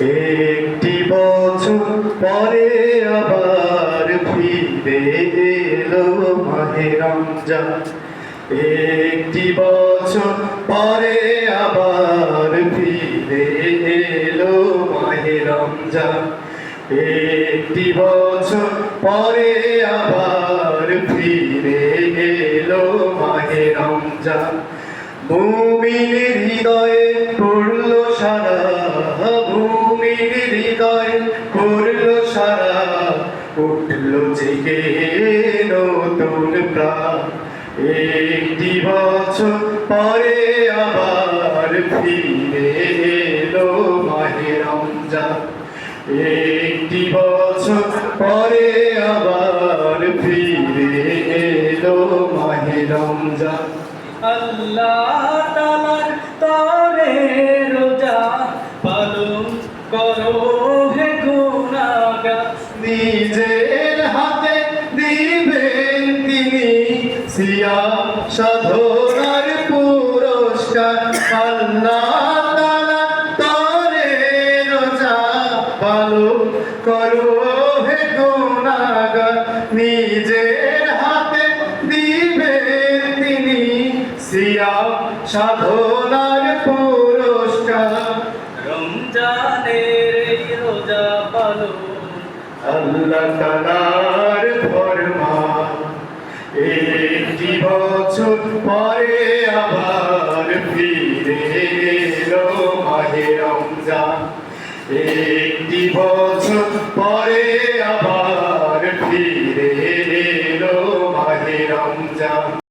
একটি বছর পরে আবার ফিরে এলো মাহে একটি বছর পরে আবার ফিরে এলো মাহে রমজান। একটি বছর পরে আবার ফিরে এলো মাহে রমজান। মুমিনের হৃদয়ে পড়ল পড়ল সারা, উঠল জেগে নতুন প্রাণ। একটি বছর পরে আবার ফিরে এলো মাহে একটি বছর পরে আবার ফিরে এলো মাহে রমজান। আল্লাহ তালার তরে রোজা পালন করো। নিজের হাতে দিবেন তিনি সিয়া সাধনার পুরস্কার। আল্লাহ তাআলা তরে রোজা পালন করো হে নিজের হাতে দিবেন তিনি সিয়া সাধনার পুরস্কার। রমজানের রোজা পালন আল্লাহ তালার ফরমান একটি বছর পরে আবার ফিরে এলো মাহে রমজান। একটি বছর পরে আবার ফিরে এলো মাহে রমজান।